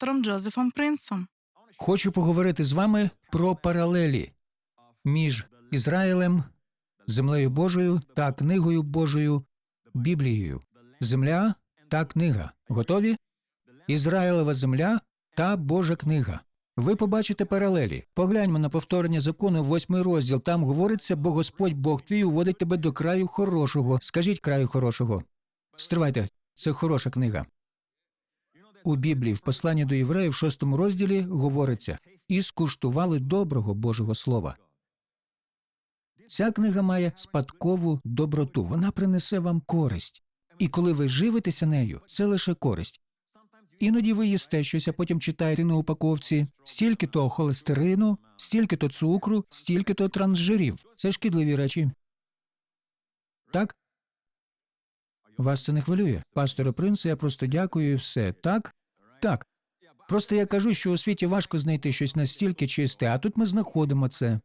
доктором Джозефом Принсом. Хочу поговорити з вами про паралелі між Ізраїлем, землею Божою та книгою Божою Біблією. Земля та книга. Готові? Ізраїлева земля та Божа книга. Ви побачите паралелі. Погляньмо на повторення закону, восьмий розділ. Там говориться, бо Господь Бог твій уводить тебе до краю хорошого. Скажіть краю хорошого. Стривайте, це хороша книга. У Біблії, в посланні до євреїв, в шостому розділі говориться і скуштували доброго Божого Слова. Ця книга має спадкову доброту. Вона принесе вам користь. І коли ви живитеся нею, це лише користь. Іноді ви їсте щось, а потім читаєте на упаковці стільки то холестерину, стільки то цукру, стільки то трансжирів. Це шкідливі речі. Так? Вас це не хвилює. Пасторе принце, я просто дякую і все. Так? Так. Просто я кажу, що у світі важко знайти щось настільки чисте, а тут ми знаходимо це.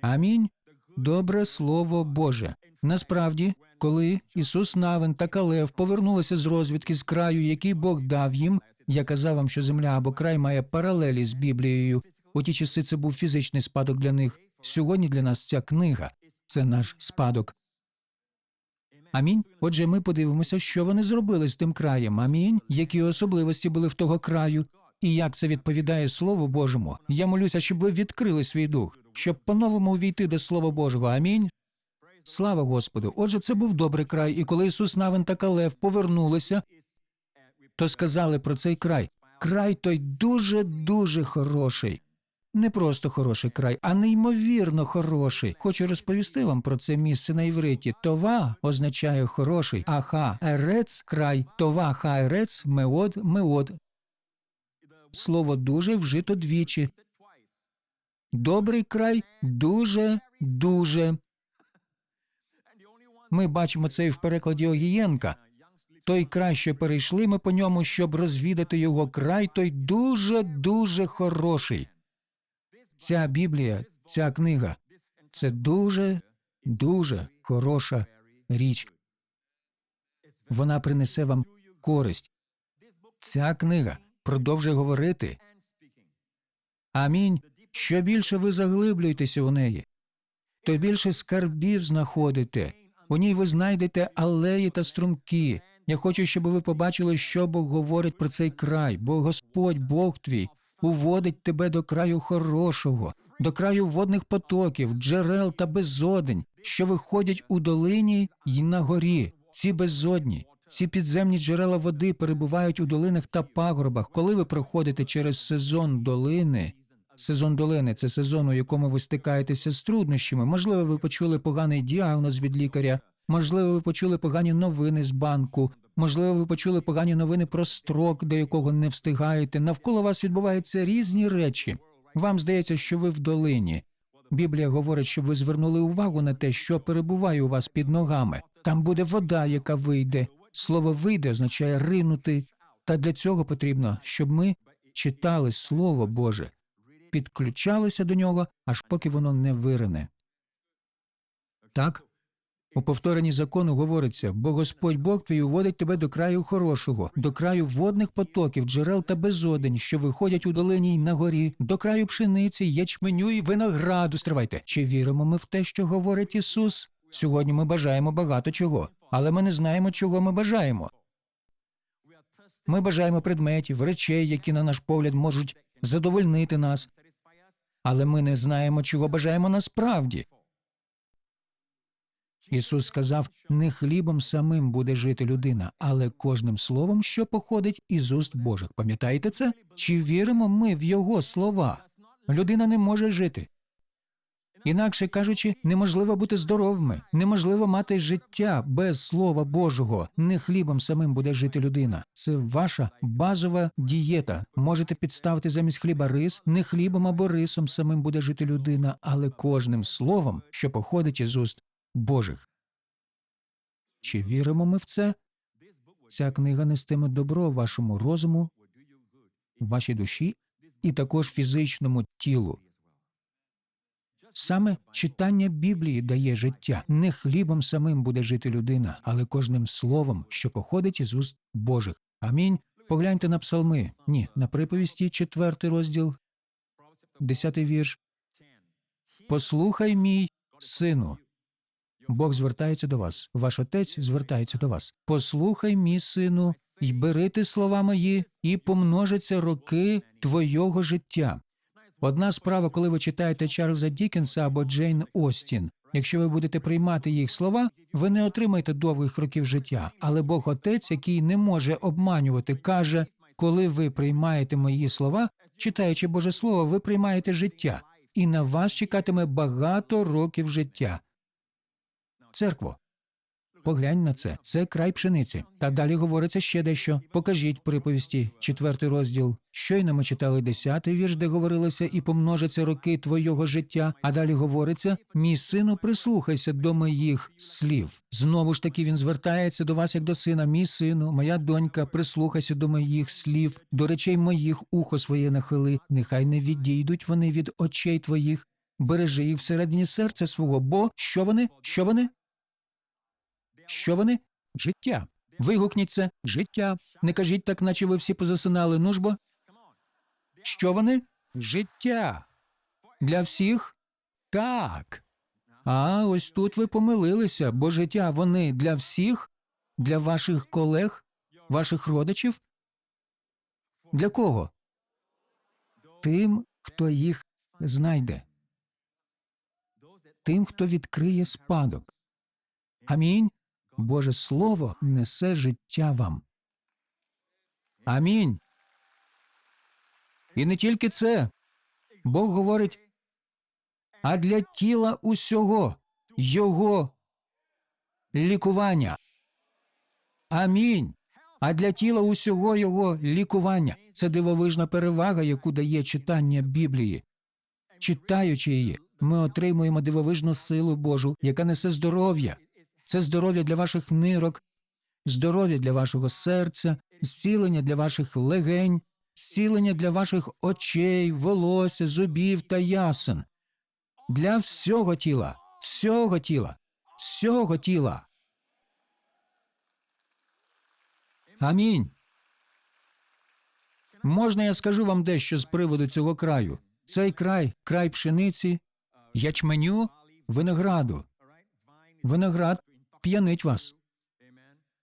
Амінь. Добре слово Боже. Насправді, коли Ісус Навин та Калев повернулися з розвідки з краю, який Бог дав їм, я казав вам, що земля або край має паралелі з Біблією. У ті часи це був фізичний спадок для них. Сьогодні для нас ця книга це наш спадок. Амінь. Отже, ми подивимося, що вони зробили з тим краєм. Амінь. Які особливості були в того краю, і як це відповідає Слову Божому. Я молюся, щоб ви відкрили свій дух, щоб по-новому увійти до Слова Божого. Амінь. Слава Господу. Отже, це був добрий край, і коли Ісус Навин та Калев повернулися, то сказали про цей край. Край той дуже дуже хороший. Не просто хороший край, а неймовірно хороший. Хочу розповісти вам про це місце на івриті. Това означає хороший, а ха ерец край. Това ха ерец меод меод. Слово дуже вжито двічі. Добрий край дуже дуже. Ми бачимо це і в перекладі Огієнка. Той край, що перейшли ми по ньому, щоб розвідати його край, той дуже дуже хороший. Ця Біблія, ця книга це дуже дуже хороша річ. Вона принесе вам користь. Ця книга продовжує говорити. Амінь. Що більше ви заглиблюєтеся у неї, то більше скарбів знаходите. У ній ви знайдете алеї та струмки. Я хочу, щоб ви побачили, що Бог говорить про цей край, бо Господь, Бог твій, уводить тебе до краю хорошого, до краю водних потоків, джерел та безодень, що виходять у долині й на горі. Ці безодні, ці підземні джерела води перебувають у долинах та пагорбах. Коли ви проходите через сезон долини. Сезон долини це сезон, у якому ви стикаєтеся з труднощами. Можливо, ви почули поганий діагноз від лікаря, можливо, ви почули погані новини з банку, можливо, ви почули погані новини про строк, до якого не встигаєте. Навколо вас відбуваються різні речі. Вам здається, що ви в долині. Біблія говорить, щоб ви звернули увагу на те, що перебуває у вас під ногами. Там буде вода, яка вийде. Слово вийде означає ринути. Та для цього потрібно, щоб ми читали Слово Боже, підключалися до нього, аж поки воно не вирине. Так? У повторенні закону говориться, бо Господь Бог твій уводить тебе до краю хорошого, до краю водних потоків, джерел та безодень, що виходять у долині й на горі, до краю пшениці, ячменю і винограду. Стривайте. Чи віримо ми в те, що говорить Ісус? Сьогодні ми бажаємо багато чого, але ми не знаємо, чого ми бажаємо. Ми бажаємо предметів, речей, які, на наш погляд, можуть задовольнити нас, але ми не знаємо, чого бажаємо насправді. Ісус сказав: не хлібом самим буде жити людина, але кожним словом, що походить із уст Божих. Пам'ятаєте це? Чи віримо ми в Його слова? Людина не може жити. Інакше кажучи, неможливо бути здоровими, неможливо мати життя без Слова Божого. Не хлібом самим буде жити людина. Це ваша базова дієта. Можете підставити замість хліба рис, не хлібом або рисом самим буде жити людина, але кожним словом, що походить із уст Божих. Чи віримо ми в це? Ця книга нестиме добро вашому розуму, вашій душі і також фізичному тілу. Саме читання Біблії дає життя. Не хлібом самим буде жити людина, але кожним словом, що походить із уст Божих. Амінь. Погляньте на псалми. Ні, на приповісті, четвертий розділ, десятий вірш. Послухай, мій сину. Бог звертається до вас, ваш отець звертається до вас. Послухай, мій сину, й бери ти слова мої, і помножаться роки твого життя. Одна справа, коли ви читаєте Чарльза Дікенса або Джейн Остін. Якщо ви будете приймати їх слова, ви не отримаєте довгих років життя. Але Бог Отець, який не може обманювати, каже: коли ви приймаєте мої слова, читаючи Боже Слово, ви приймаєте життя, і на вас чекатиме багато років життя. Церкво, поглянь на це. Це край пшениці. Та далі говориться ще дещо. Покажіть приповісті, четвертий розділ. Щойно ми читали десятий вірш, де говорилося і помножаться роки твого життя. А далі говориться: мій сину, прислухайся до моїх слів. Знову ж таки він звертається до вас як до сина. Мій сину, моя донька, прислухайся до моїх слів, до речей моїх ухо своє нахили. Нехай не відійдуть вони від очей твоїх. Бережи їх всередині серця свого, бо що вони? Що вони? Що вони? Життя. Вигукніть це життя. Не кажіть так, наче ви всі позасинали. Ну ж бо. Що вони? Життя. Для всіх? Так. А ось тут ви помилилися, бо життя вони для всіх, для ваших колег, ваших родичів. Для кого? Тим, хто їх знайде. Тим, хто відкриє спадок. Амінь. Боже Слово несе життя вам. Амінь. І не тільки це. Бог говорить, а для тіла усього Його лікування. Амінь. А для тіла усього Його лікування. Це дивовижна перевага, яку дає читання Біблії. Читаючи її, ми отримуємо дивовижну силу Божу, яка несе здоров'я. Це здоров'я для ваших нирок, здоров'я для вашого серця, зцілення для ваших легень, зцілення для ваших очей, волосся, зубів та ясен. Для всього тіла, всього тіла, всього тіла. Амінь. Можна я скажу вам дещо з приводу цього краю? Цей край, край пшениці, ячменю, винограду. Виноград п'янить вас.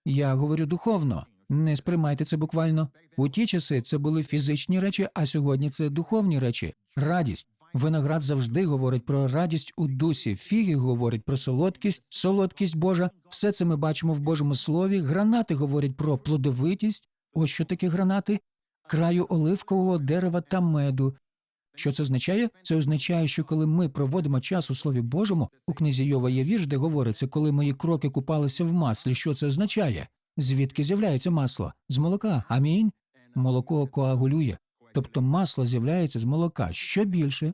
Я говорю духовно. Не сприймайте це буквально. У ті часи це були фізичні речі, а сьогодні це духовні речі. Радість. Виноград завжди говорить про радість у дусі. Фіги говорять про солодкість, солодкість Божа. Все це ми бачимо в Божому слові. Гранати говорять про плодовитість. Ось що таке гранати, краю оливкового дерева та меду. Що це означає? Це означає, що коли ми проводимо час у Слові Божому, у книзі Йова є вірш, де говориться, коли мої кроки купалися в маслі. Що це означає? Звідки з'являється масло? З молока. Амінь. Молоко коагулює. Тобто масло з'являється з молока. Що більше?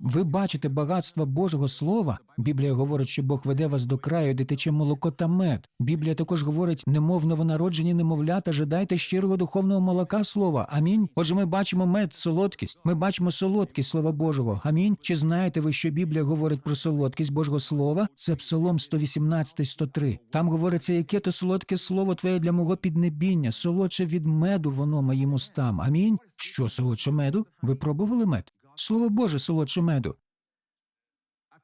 Ви бачите багатство Божого Слова. Біблія говорить, що Бог веде вас до краю, де тече молоко та мед. Біблія також говорить, немов новонароджені немовлята, жадайте щирого духовного молока слова. Амінь. Отже, ми бачимо мед, солодкість. Ми бачимо солодкість Слова Божого. Амінь. Чи знаєте ви, що Біблія говорить про солодкість Божого Слова? Це Псалом 118, 103. Там говориться, яке то солодке слово твоє для мого піднебіння, солодше від меду воно моїм устам. Амінь. Що солодше меду? Ви пробували мед? Слово Боже, солодше меду.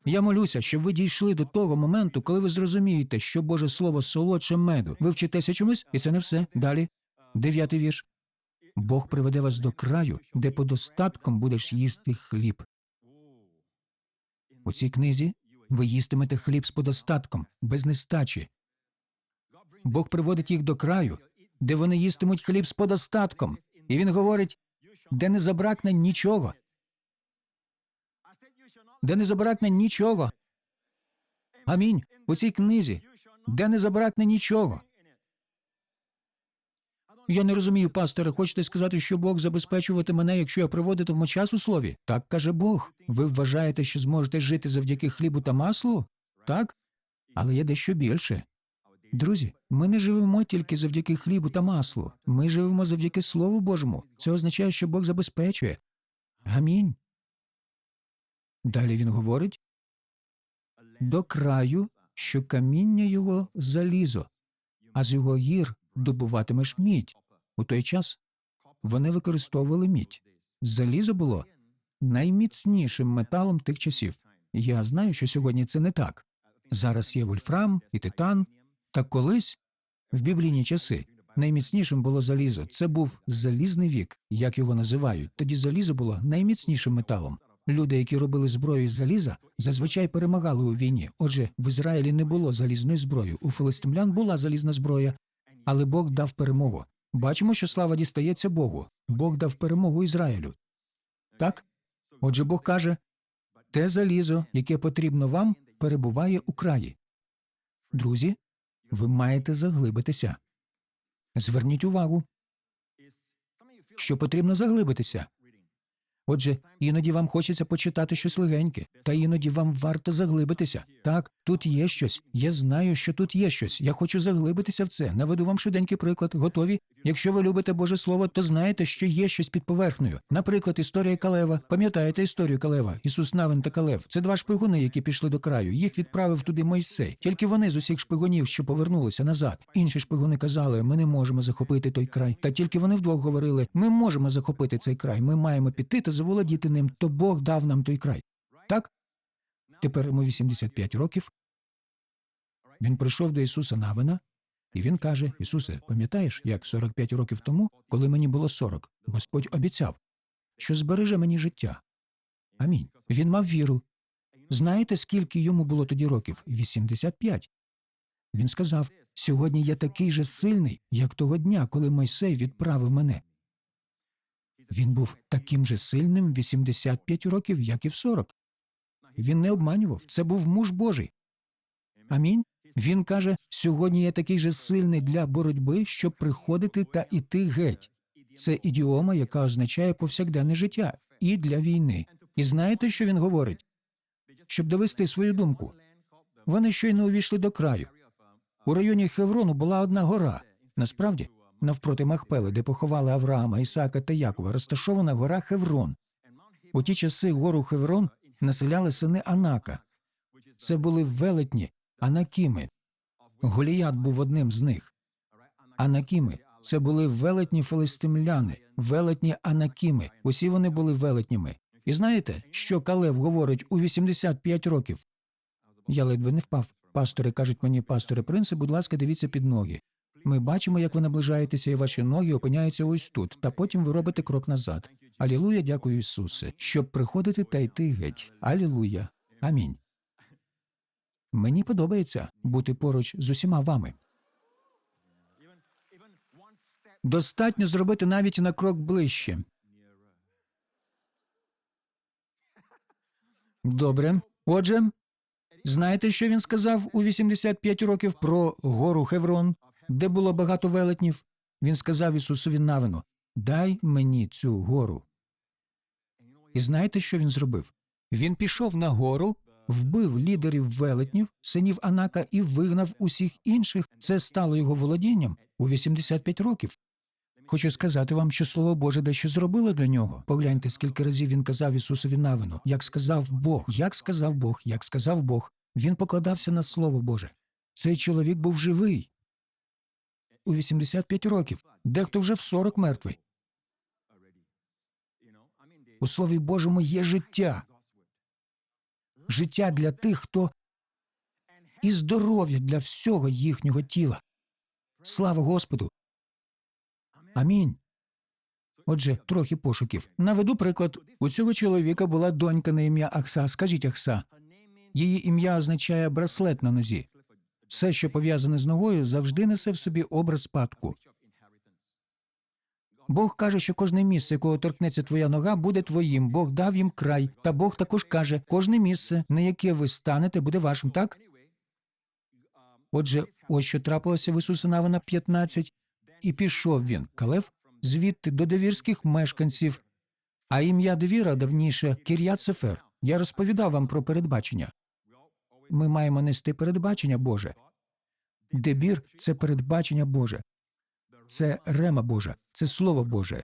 Я молюся, щоб ви дійшли до того моменту, коли ви зрозумієте, що Боже Слово солодше меду. Ви вчитеся чомусь, і це не все. Далі. Дев'ятий вірш. Бог приведе вас до краю, де подостатком будеш їсти хліб. У цій книзі ви їстимете хліб з подостатком, без нестачі. Бог приводить їх до краю, де вони їстимуть хліб з подостатком. І він говорить, де не забракне нічого де не забракне нічого. Амінь. У цій книзі, де не забракне нічого. Я не розумію, пасторе, хочете сказати, що Бог забезпечувати мене, якщо я проводитиму час у слові? Так каже Бог. Ви вважаєте, що зможете жити завдяки хлібу та маслу? Так? Але є дещо більше. Друзі, ми не живемо тільки завдяки хлібу та маслу. Ми живемо завдяки Слову Божому. Це означає, що Бог забезпечує. Амінь. Далі він говорить до краю, що каміння його залізо, а з його гір добуватимеш мідь. У той час вони використовували мідь. Залізо було найміцнішим металом тих часів. Я знаю, що сьогодні це не так. Зараз є вольфрам і титан. Та колись, в біблійні часи, найміцнішим було залізо. Це був залізний вік, як його називають. Тоді залізо було найміцнішим металом. Люди, які робили зброю з заліза, зазвичай перемагали у війні. Отже, в Ізраїлі не було залізної зброї. У филистимлян була залізна зброя, але Бог дав перемогу. Бачимо, що слава дістається Богу. Бог дав перемогу Ізраїлю. Так? Отже, Бог каже: те залізо, яке потрібно вам, перебуває у краї. Друзі, ви маєте заглибитися. Зверніть увагу, що потрібно заглибитися. Отже, іноді вам хочеться почитати щось легеньке, та іноді вам варто заглибитися. Так, тут є щось. Я знаю, що тут є щось. Я хочу заглибитися в це. Наведу вам швиденький приклад. Готові? Якщо ви любите Боже Слово, то знаєте, що є щось під поверхнею. Наприклад, історія Калева. Пам'ятаєте історію Калева? Ісус Навин та Калев. Це два шпигуни, які пішли до краю. Їх відправив туди Мойсей. Тільки вони з усіх шпигунів, що повернулися назад. Інші шпигуни казали, ми не можемо захопити той край. Та тільки вони вдвох говорили: ми можемо захопити цей край. Ми маємо піти та заволодіти ним. То Бог дав нам той край. Так? Тепер йому 85 років. Він прийшов до Ісуса Навина, і він каже: Ісусе, пам'ятаєш, як 45 років тому, коли мені було 40, Господь обіцяв, що збереже мені життя. Амінь. Він мав віру. Знаєте, скільки йому було тоді років? 85. Він сказав: Сьогодні я такий же сильний, як того дня, коли Мойсей відправив мене. Він був таким же сильним 85 років, як і в 40. Він не обманював. Це був муж Божий. Амінь. Він каже: сьогодні я такий же сильний для боротьби, щоб приходити та іти геть. Це ідіома, яка означає повсякденне життя і для війни. І знаєте, що він говорить? Щоб довести свою думку. Вони щойно увійшли до краю. У районі Хеврону була одна гора. Насправді, навпроти Махпели, де поховали Авраама, Ісаака та Якова, розташована гора Хеврон. У ті часи гору Хеврон населяли сини Анака. Це були велетні Анакіми. Голіят був одним з них. Анакіми це були велетні филистимляни, велетні Анакіми. Усі вони були велетнями. І знаєте, що Калев говорить у 85 років? Я ледве не впав. Пастори кажуть мені, пастори принци, будь ласка, дивіться під ноги. Ми бачимо, як ви наближаєтеся, і ваші ноги опиняються ось тут, та потім ви робите крок назад. Алілуя, дякую, Ісусе, щоб приходити та йти геть. Алілуя. Амінь. Мені подобається бути поруч з усіма вами. Достатньо зробити навіть на крок ближче. Добре. Отже, знаєте, що він сказав у 85 років про гору Хеврон, де було багато велетнів? Він сказав Ісусові Навину: Дай мені цю гору. І знаєте, що він зробив? Він пішов на гору, вбив лідерів велетнів, синів Анака і вигнав усіх інших. Це стало його володінням у 85 років. Хочу сказати вам, що слово Боже дещо зробило для нього. Погляньте, скільки разів він казав Ісусові навину, як сказав Бог, як сказав Бог, як сказав Бог. Він покладався на Слово Боже. Цей чоловік був живий у 85 років, дехто вже в 40 мертвий. У Слові Божому є життя. Життя для тих, хто і здоров'я для всього їхнього тіла. Слава Господу. Амінь. Отже, трохи пошуків. Наведу приклад. У цього чоловіка була донька на ім'я Ахса. Скажіть Ахса. Її ім'я означає браслет на нозі. Все, що пов'язане з ногою, завжди несе в собі образ спадку. Бог каже, що кожне місце, якого торкнеться твоя нога, буде твоїм. Бог дав їм край. Та Бог також каже, кожне місце, на яке ви станете, буде вашим, так? Отже, ось що трапилося в Ісуса Навина 15. І пішов він, Калев, звідти до довірських мешканців, а ім'я довіра давніше Кір'ят Сефер. Я розповідав вам про передбачення. Ми маємо нести передбачення Боже. Дебір це передбачення Боже, це рема Божа, це Слово Боже.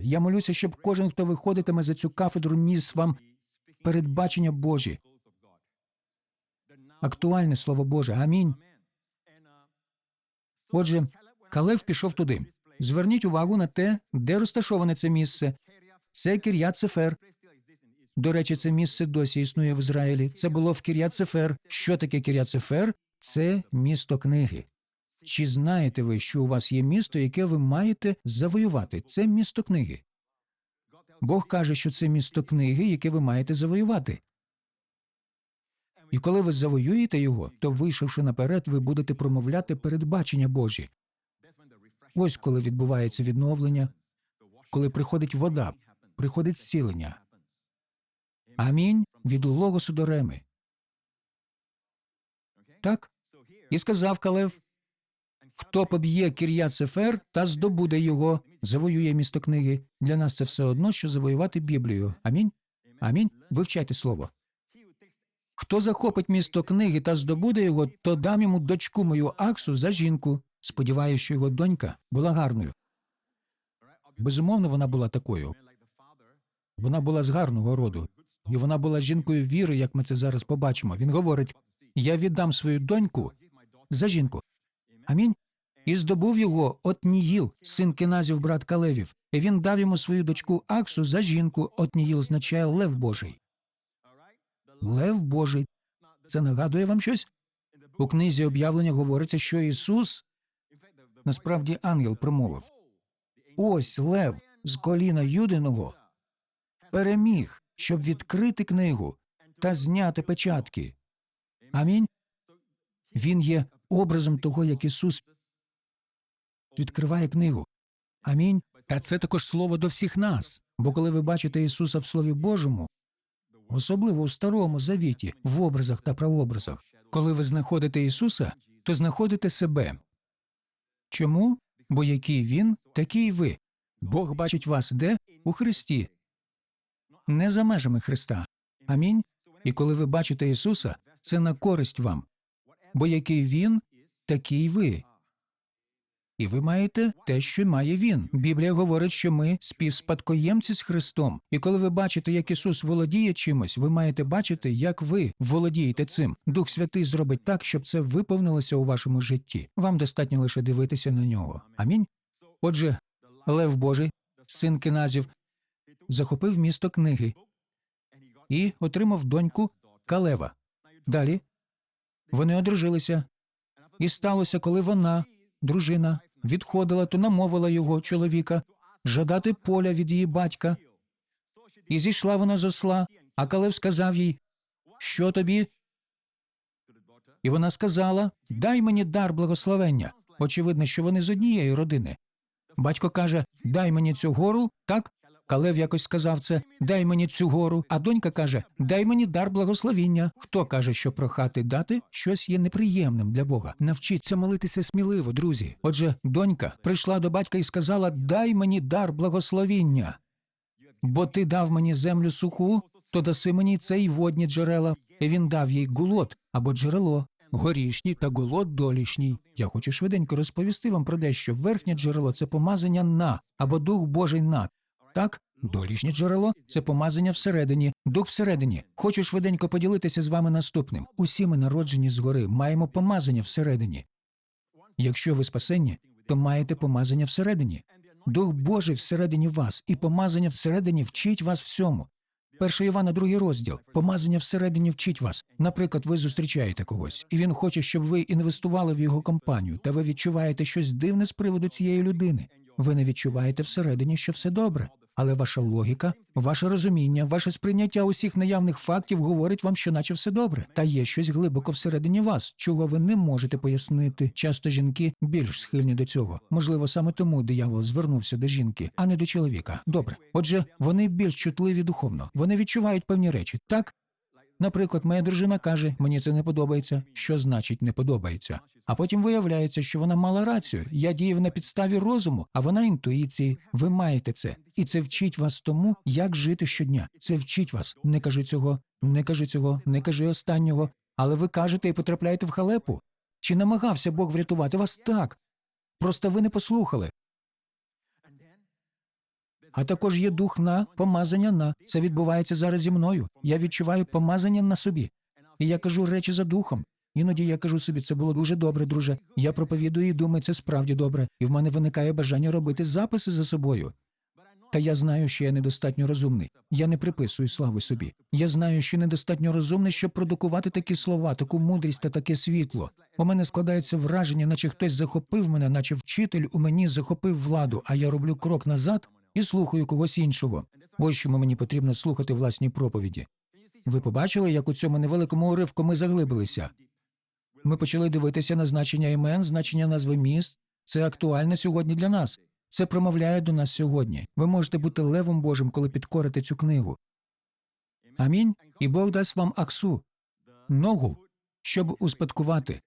Я молюся, щоб кожен, хто виходитиме за цю кафедру, ніс вам передбачення Божі. Актуальне Слово Боже. Амінь. Отже, Калев пішов туди. Зверніть увагу на те, де розташоване це місце. Це Кір'ят Сефер. До речі, це місце досі існує в Ізраїлі. Це було в Кір'ят Сефер. Що таке Кір'ят Сефер? Це місто книги. Чи знаєте ви, що у вас є місто, яке ви маєте завоювати? Це місто книги. Бог каже, що це місто книги, яке ви маєте завоювати. І коли ви завоюєте його, то, вийшовши наперед, ви будете промовляти передбачення Божі. Ось коли відбувається відновлення, коли приходить вода, приходить зцілення. Амінь від логосу до реми. Так? І сказав Калев, хто поб'є Кір'ят Сефер та здобуде його, завоює місто книги. Для нас це все одно, що завоювати Біблію. Амінь. Амінь. Вивчайте слово. Хто захопить місто книги та здобуде його, то дам йому дочку мою Аксу за жінку. Сподіваюся, що його донька була гарною. Безумовно, вона була такою. Вона була з гарного роду, і вона була жінкою віри, як ми це зараз побачимо. Він говорить: Я віддам свою доньку за жінку. Амінь. І здобув його Отніїл, син Кеназів, брат Калевів. І він дав йому свою дочку Аксу за жінку. Отніїл означає Лев Божий. Лев Божий. Це нагадує вам щось? У книзі об'явлення говориться, що Ісус насправді ангел промовив. Ось Лев з коліна Юдиного переміг, щоб відкрити книгу та зняти печатки. Амінь. Він є образом того, як Ісус відкриває книгу. Амінь. Та це також слово до всіх нас. Бо коли ви бачите Ісуса в Слові Божому, особливо у Старому Завіті, в образах та прообразах, коли ви знаходите Ісуса, то знаходите себе. Чому? Бо який Він, такий ви. Бог бачить вас де? У Христі, не за межами Христа. Амінь. І коли ви бачите Ісуса, це на користь вам. Бо який Він, такий ви. І ви маєте те, що має він. Біблія говорить, що ми співспадкоємці з Христом. І коли ви бачите, як Ісус володіє чимось, ви маєте бачити, як ви володієте цим. Дух Святий зробить так, щоб це виповнилося у вашому житті. Вам достатньо лише дивитися на нього. Амінь. Отже, Лев Божий, син Кеназів, захопив місто книги і отримав доньку Калева. Далі вони одружилися, і сталося, коли вона, дружина, відходила, то намовила його чоловіка жадати поля від її батька. І зійшла вона з осла, а Калев сказав їй, що тобі? І вона сказала: Дай мені дар благословення. Очевидно, що вони з однієї родини. Батько каже: Дай мені цю гору, так? Калев якось сказав це дай мені цю гору. А донька каже: Дай мені дар благословіння. Хто каже, що прохати дати щось є неприємним для Бога. Навчіться молитися сміливо, друзі. Отже, донька прийшла до батька і сказала: Дай мені дар благословіння. Бо ти дав мені землю суху, то даси мені цей водні джерела. І він дав їй гулот або джерело. Горішній та голод долішній. Я хочу швиденько розповісти вам про дещо. Верхнє джерело це помазання на або дух Божий над. Так, долішнє джерело це помазання всередині, дух всередині. Хочу швиденько поділитися з вами наступним. Усі ми народжені згори, маємо помазання всередині. Якщо ви спасені, то маєте помазання всередині. Дух Божий всередині вас, і помазання всередині вчить вас всьому. Перше Івана, другий розділ. Помазання всередині вчить вас. Наприклад, ви зустрічаєте когось, і він хоче, щоб ви інвестували в його компанію, та ви відчуваєте щось дивне з приводу цієї людини. Ви не відчуваєте всередині, що все добре. Але ваша логіка, ваше розуміння, ваше сприйняття усіх наявних фактів говорить вам, що наче все добре, та є щось глибоко всередині вас, чого ви не можете пояснити. Часто жінки більш схильні до цього. Можливо, саме тому диявол звернувся до жінки, а не до чоловіка. Добре, отже, вони більш чутливі духовно. Вони відчувають певні речі. Так, Наприклад, моя дружина каже, мені це не подобається. Що значить не подобається? А потім виявляється, що вона мала рацію. Я діяв на підставі розуму, а вона інтуїції. Ви маєте це, і це вчить вас тому, як жити щодня. Це вчить вас. Не кажи цього, не кажи цього, не кажи останнього. Але ви кажете і потрапляєте в халепу. Чи намагався Бог врятувати вас так? Просто ви не послухали. А також є дух на помазання на це відбувається зараз зі мною. Я відчуваю помазання на собі. І я кажу речі за духом. Іноді я кажу собі, це було дуже добре, друже. Я проповідую і думаю, це справді добре, і в мене виникає бажання робити записи за собою. Та я знаю, що я недостатньо розумний. Я не приписую слави собі. Я знаю, що недостатньо розумний, щоб продукувати такі слова, таку мудрість та таке світло. У мене складається враження, наче хтось захопив мене, наче вчитель у мені захопив владу, а я роблю крок назад і слухаю когось іншого. Ось чому мені потрібно слухати власні проповіді. Ви побачили, як у цьому невеликому уривку ми заглибилися? Ми почали дивитися на значення імен, значення назви міст. Це актуально сьогодні для нас. Це промовляє до нас сьогодні. Ви можете бути левом Божим, коли підкорите цю книгу. Амінь. І Бог дасть вам аксу, ногу, щоб успадкувати.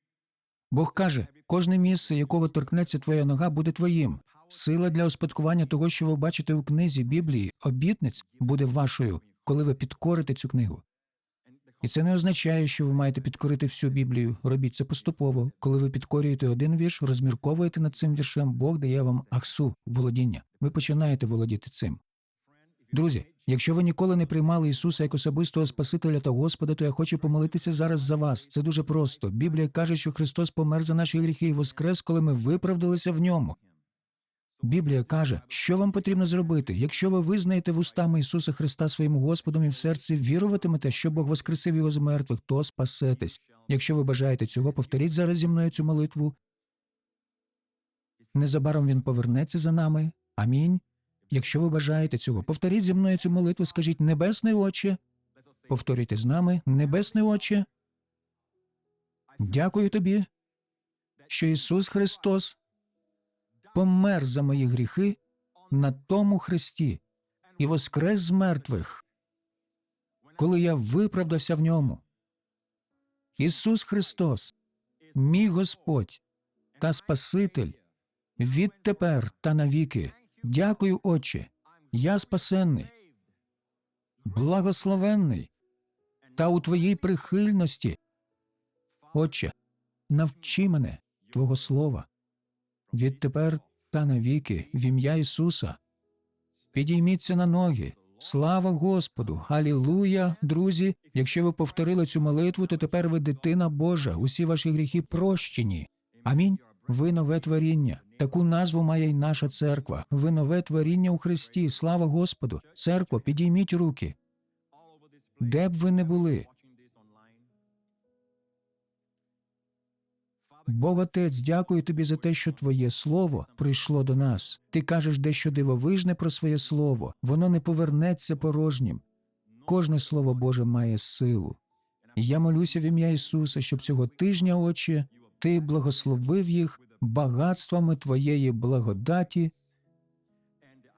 Бог каже: кожне місце, якого торкнеться твоя нога, буде твоїм. Сила для успадкування того, що ви бачите у книзі Біблії, обітниць, буде вашою, коли ви підкорите цю книгу. І це не означає, що ви маєте підкорити всю Біблію. Робіть це поступово. Коли ви підкорюєте один вірш, розмірковуєте над цим віршем, Бог дає вам ахсу, володіння. Ви починаєте володіти цим. Друзі, якщо ви ніколи не приймали Ісуса як особистого Спасителя та Господа, то я хочу помолитися зараз за вас. Це дуже просто. Біблія каже, що Христос помер за наші гріхи і воскрес, коли ми виправдалися в ньому. Біблія каже, що вам потрібно зробити, якщо ви визнаєте вустами Ісуса Христа своїм Господом і в серці віруватимете, що Бог воскресив його з мертвих, то спасетесь. Якщо ви бажаєте цього, повторіть зараз зі мною цю молитву. Незабаром він повернеться за нами. Амінь. Якщо ви бажаєте цього, повторіть зі мною цю молитву, скажіть Небесний Отче. Повторюйте з нами, Небесний Отче. Дякую тобі, що Ісус Христос помер за мої гріхи на тому хресті і воскрес з мертвих, коли я виправдався в ньому. Ісус Христос, мій Господь та Спаситель, відтепер та навіки. Дякую, Отче, я спасенний, благословенний та у Твоїй прихильності. Отче, навчи мене Твого Слова відтепер та навіки, в ім'я Ісуса. Підійміться на ноги. Слава Господу! Алілуя, друзі! Якщо ви повторили цю молитву, то тепер ви дитина Божа, усі ваші гріхи прощені. Амінь. Ви нове творіння. Таку назву має й наша церква. Ви нове творіння у Христі. Слава Господу! Церкво, підійміть руки. Де б ви не були, Бог Отець, дякую тобі за те, що твоє слово прийшло до нас. Ти кажеш дещо дивовижне про своє слово, воно не повернеться порожнім. Кожне слово Боже має силу. Я молюся в ім'я Ісуса, щоб цього тижня, Отче, ти благословив їх багатствами Твоєї благодаті,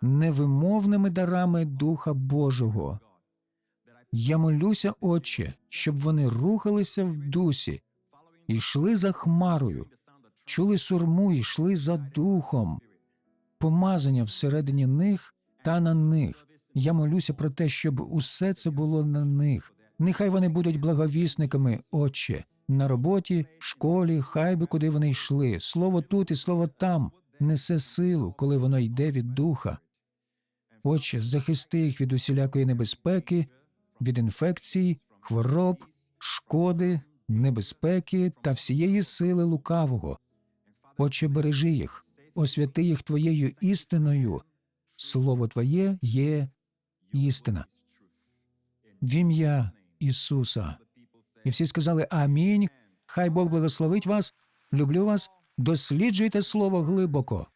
невимовними дарами Духа Божого. Я молюся, Отче, щоб вони рухалися в дусі, йшли за хмарою, чули сурму йшли за духом, помазання всередині них та на них. Я молюся про те, щоб усе це було на них. Нехай вони будуть благовісниками, Отче, на роботі, школі, хай би куди вони йшли. Слово тут і слово там несе силу, коли воно йде від духа. Отче, захисти їх від усілякої небезпеки, від інфекцій, хвороб, шкоди, небезпеки та всієї сили лукавого. Отче, бережи їх, освяти їх Твоєю істиною. Слово Твоє є істина. В ім'я Ісуса. І всі сказали Амінь. Хай Бог благословить вас. Люблю вас. Досліджуйте слово глибоко.